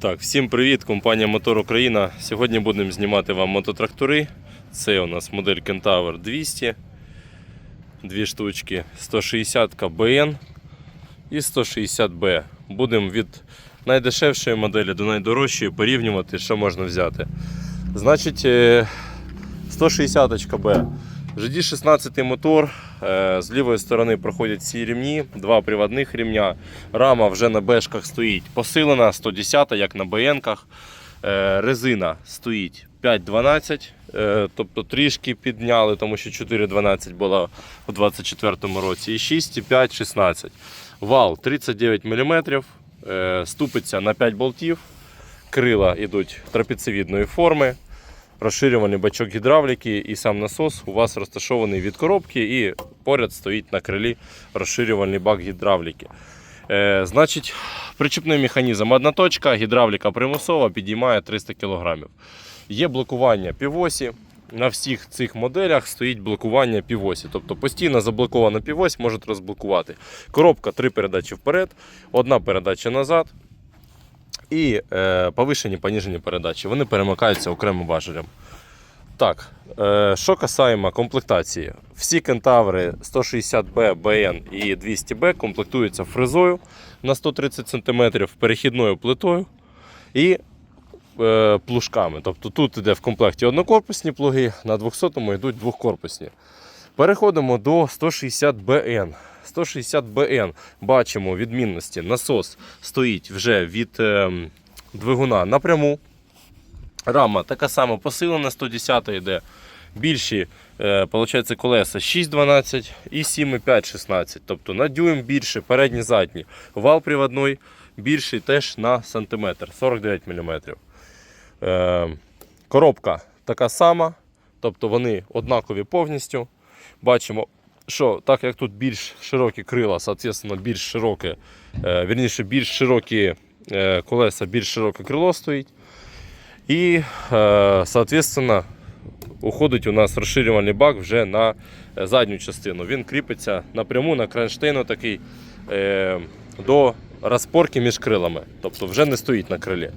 Так, всім привіт, компанія Мотор Україна. Сьогодні будемо знімати вам мототрактори. Це у нас модель Kentaur 200, дві штучки, 160 BN і 160B. Будемо від найдешевшої моделі до найдорожчої порівнювати, що можна взяти. Значить, е, 160 B. GD16 мотор. Е, З лівої сторони проходять ці рівні, два приводних рівня. Рама вже на бешках стоїть посилена, 110, як на БНках. Е, Резина стоїть 5,12, е, тобто трішки підняли, тому що 4,12 була у 2024 році. І 6,5, 16. Вал 39 мм, ступиться на 5 болтів. Крила йдуть трапецевідної форми розширюваний бачок гідравліки і сам насос у вас розташований від коробки і поряд стоїть на крилі розширювальний бак гідравліки. Е, значить, причіпний механізм одна точка, гідравліка примусова підіймає 300 кг. Є блокування півосі. На всіх цих моделях стоїть блокування півосі. Тобто постійно заблокована півось можуть розблокувати. Коробка три передачі вперед, одна передача назад і е, повишені поніжені передачі. Вони перемикаються окремим важелем. Так, е, що касаємо комплектації. Всі кентаври 160B, BN і 200B комплектуються фрезою на 130 см, перехідною плитою і е, плужками. Тобто тут йде в комплекті однокорпусні плуги, на 200-му йдуть двохкорпусні. Переходимо до 160BN. 160BN бачимо відмінності. Насос стоїть вже від е, двигуна напряму. Рама така сама посилена, 110 йде. Більші е, получається, колеса 6,12 і 7,5-16. Тобто на дюйм більше, передні задні. Вал приводний більший теж на сантиметр 49 мм. Е, коробка така сама, тобто вони однакові повністю. Бачимо, що так як тут більш широкі крила, соответственно, більш широке, е, вірніше, більш широкі е, колеса, більш широке крило стоїть. І, е, соответственно, уходить у нас розширювальний бак вже на задню частину. Він кріпиться напряму на кронштейну такий до розпорки між крилами. Тобто вже не стоїть на крилі.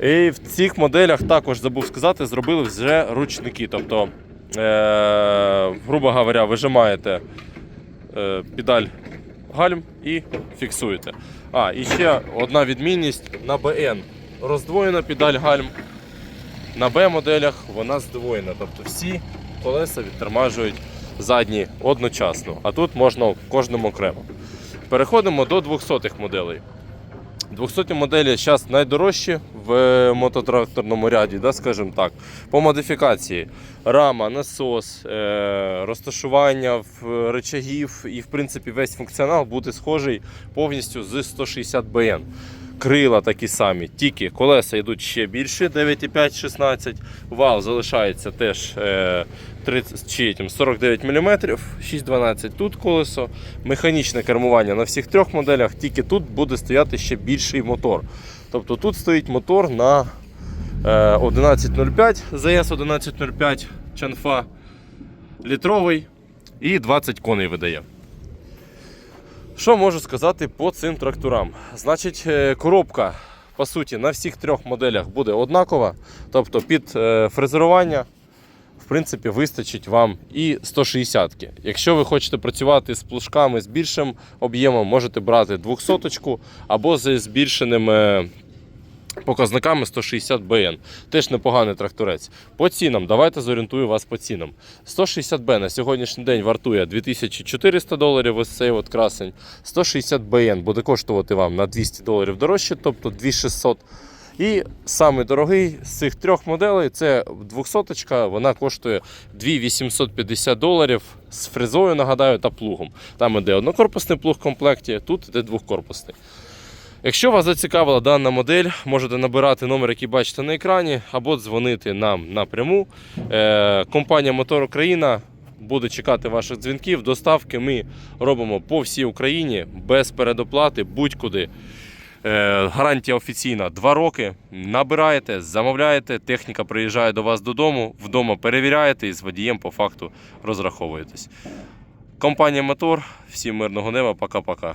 І в цих моделях також забув сказати, зробили вже ручники. Тобто, грубо говоря, вижимаєте е, педаль гальм і фіксуєте. А, і ще одна відмінність на БН. Роздвоєна педаль гальм. На Б-моделях вона здвоєна. Тобто всі колеса відтормажують задні одночасно. А тут можна кожному окремо. Переходимо до 200-х моделей. 200 моделі зараз найдорожчі в мототракторному ряді, да, скажімо так. По модифікації рама, насос, е, розташування в речагів і в принципі весь функціонал буде схожий повністю з 160 BN. Крила такі самі, тільки колеса йдуть ще більше, 9,5-16. Вал залишається теж е, 30, чи, тим, 49 мм, 6,12 тут колесо. Механічне кермування на всіх трьох моделях, тільки тут буде стояти ще більший мотор. Тобто тут стоїть мотор на е, 1105, ЗС 1105 чанфа літровий і 20 коней видає. Що можу сказати по цим тракторам? Значить, е, коробка по суті на всіх трьох моделях буде однакова. Тобто під е, фрезерування принципі, вистачить вам і 160-ки. Якщо ви хочете працювати з плужками з більшим об'ємом, можете брати 200-ку або з збільшеними показниками 160 BN. Теж непоганий тракторець. По цінам, давайте зорієнтую вас по цінам. 160 b на сьогоднішній день вартує 2400 доларів. Ось цей от красень. 160 BN буде коштувати вам на 200 доларів дорожче, тобто 2600. І самий дорогий з цих трьох моделей це 200 вона коштує 2850 доларів з фрезою, нагадаю, та плугом. Там іде однокорпусний плуг в комплекті, тут іде двохкорпусний. Якщо вас зацікавила дана модель, можете набирати номер, який бачите на екрані, або дзвонити нам напряму. Е, компанія Мотор Україна буде чекати ваших дзвінків. Доставки ми робимо по всій Україні без передоплати, будь-куди. Е, гарантія офіційна 2 роки. Набираєте, замовляєте, техніка приїжджає до вас додому, вдома перевіряєте і з водієм по факту розраховуєтесь. Компанія Мотор. Всім мирного неба, пока-пока.